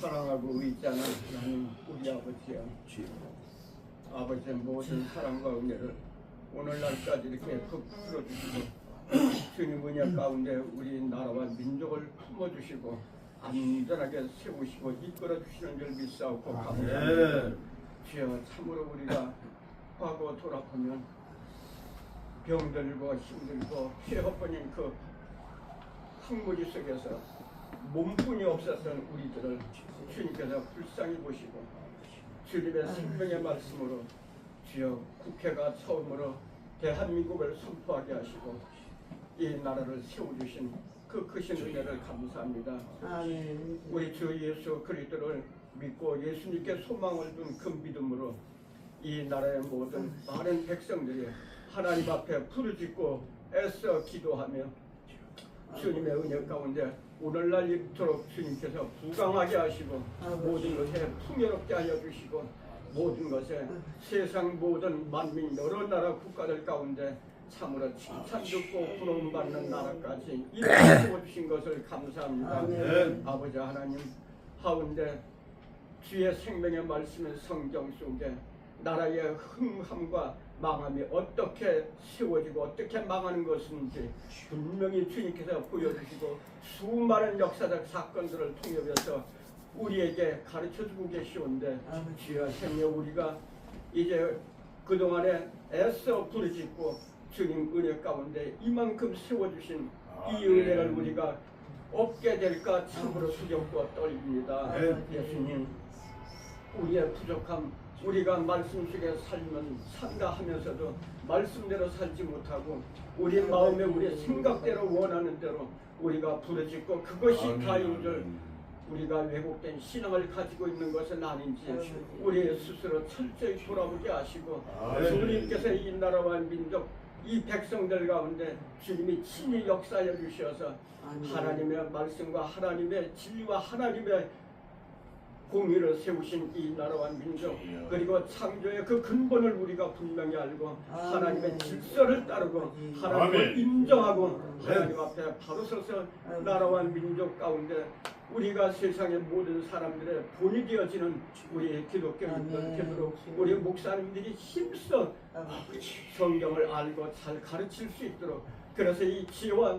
사랑하고 의지하는 하나님 우리 아버지여 아버지의 모든 사랑과 은혜를 오늘날까지 이렇게 베풀어 주시고 주님 은혜 가운데 우리 나라와 민족을 품어주시고 안전하게 세우시고 이끌어 주시는 줄 믿사옵고 감사합니다. 주여 참으로 우리가 과거 돌아보면 병들고 힘들고 폐허뿐인 그 항무지 속에서 몸뿐이 없었던 우리들을 주님께서 불쌍히 보시고 주님의 생명의 말씀으로 주여 국회가 처음으로 대한민국을 선포하게 하시고 이 나라를 세워주신 그 크신 은혜를 감사합니다. 아멘. 우리 주 예수 그리스도를 믿고 예수님께 소망을 둔 그 믿음으로 이 나라의 모든 많은 백성들이 하나님 앞에 부르짖고 애써 기도하며 주님의 은혜 가운데 오늘날 이토록 주님께서 부강하게 하시고 모든 것에 풍요롭게 하여 주시고 모든 것에 세상 모든 만민 여러 나라 국가들 가운데 참으로 칭찬 듣고 부러움 받는 나라까지 이루어 주신 것을 감사합니다. 아멘. 아버지 하나님 하운데 주의 생명의 말씀의 성경 속에 나라의 흥함과 망함이 어떻게 세워지고 어떻게 망하는 것인지 분명히 주님께서 보여주시고 수많은 역사적 사건들을 통해서 우리에게 가르쳐주고 계시온데. 주여 생명 우리가 이제 그동안에 애써 부르짖고 주님 은혜 가운데 이만큼 세워주신 이 은혜를 우리가 얻게 될까 참으로 두렵고 떨립니다. 네. 예수님 우리의 부족함 우리가 말씀 속에 살면 산다 하면서도 말씀대로 살지 못하고 우리 마음에 우리 생각대로 원하는 대로 우리가 부르짖고 그것이 다인 줄 우리가 왜곡된 신앙을 가지고 있는 것은 아닌지 우리 스스로 철저히 돌아보게 하시고 주님께서 이 나라와 민족 이 백성들 가운데 주님이 친히 역사해 주셔서 아멘. 하나님의 말씀과 하나님의 진리와 하나님의 공의를 세우신 이 나라와 민족 그리고 창조의 그 근본을 우리가 분명히 알고. 하나님의 질서를 따르고 하나님을 아멘. 인정하고 하나님 앞에 바로 서서. 나라와 민족 가운데 우리가 세상의 모든 사람들의 본이 되어지는 우리 기독교인들 아멘. 되도록 우리 목사님들이 힘써 성경을 알고 잘 가르칠 수 있도록 그래서 이 지혜와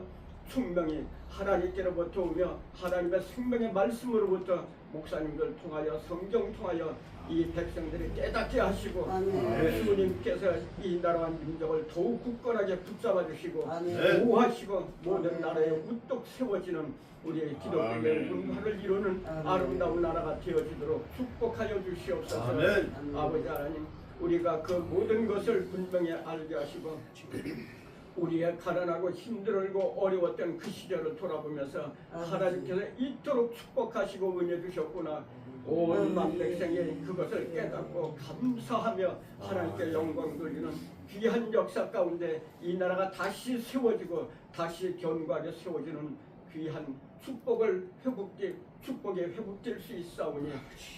충명이 하나님께로부터 오며 하나님의 생명의 말씀으로부터 목사님들 통하여 성경 통하여 이 백성들이 깨닫게 하시고 아멘. 주님께서 이 나라와 민족을 더욱 굳건하게 붙잡아 주시고. 보호하시고 모든 나라에 우뚝 세워지는 우리의 기독교의. 문화를 이루는. 아름다운 나라가 되어지도록 축복하여 주시옵소서 아멘. 아버지 하나님 우리가 그 모든 것을 분명히 알게 하시고 우리의 가난하고 힘들고 어려웠던 그 시절을 돌아보면서 아멘. 하나님께서 이토록 축복하시고 은혜 주셨구나. 온 만 백성이 그것을 깨닫고 감사하며 하나님께 영광 돌리는 귀한 역사 가운데 이 나라가 다시 세워지고 다시 견고하게 세워지는 귀한 축복을 회복될 축복에 회복될 수 있사오니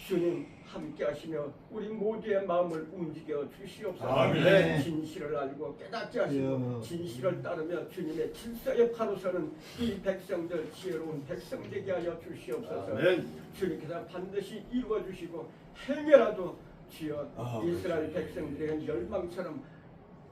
주님 함께 하시며 우리 모두의 마음을 움직여 주시옵소서. 아멘. 진실을 알고 깨닫게 하시고 진실을 따르며 주님의 질서에 바로 서는 이 백성들 지혜로운 백성 되게 하여 주시옵소서. 아멘. 주님께서 반드시 이루어 주시고 행여라도 주여 아, 이스라엘 백성들의 열망처럼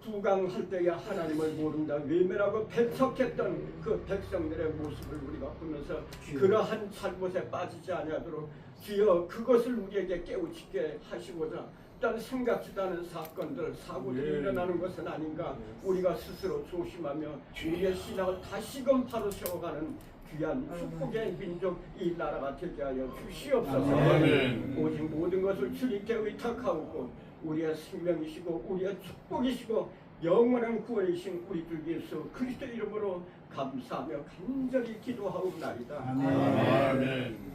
부강할 때에 하나님을 모른다 외면하고 배척했던 그 백성들의 모습을 우리가 보면서 그러한 잘못에 빠지지 아니하도록 주여 그것을 우리에게 깨우치게 하시고자 어떤 생각지도 않은 사건들 사고들이 예. 일어나는 것은 아닌가 우리가 스스로 조심하며 우리의 신앙을 다시금 바로 세워가는 귀한 축복의 민족 이 나라가 되게 하여 주시옵소서. 아멘. 오직 모든 것을 주님께 의탁하고 우리의 생명이시고 우리의 축복이시고 영원한 구원이신 우리 주 예수 그리스도 이름으로 감사하며 간절히 기도하옵나이다. 아멘.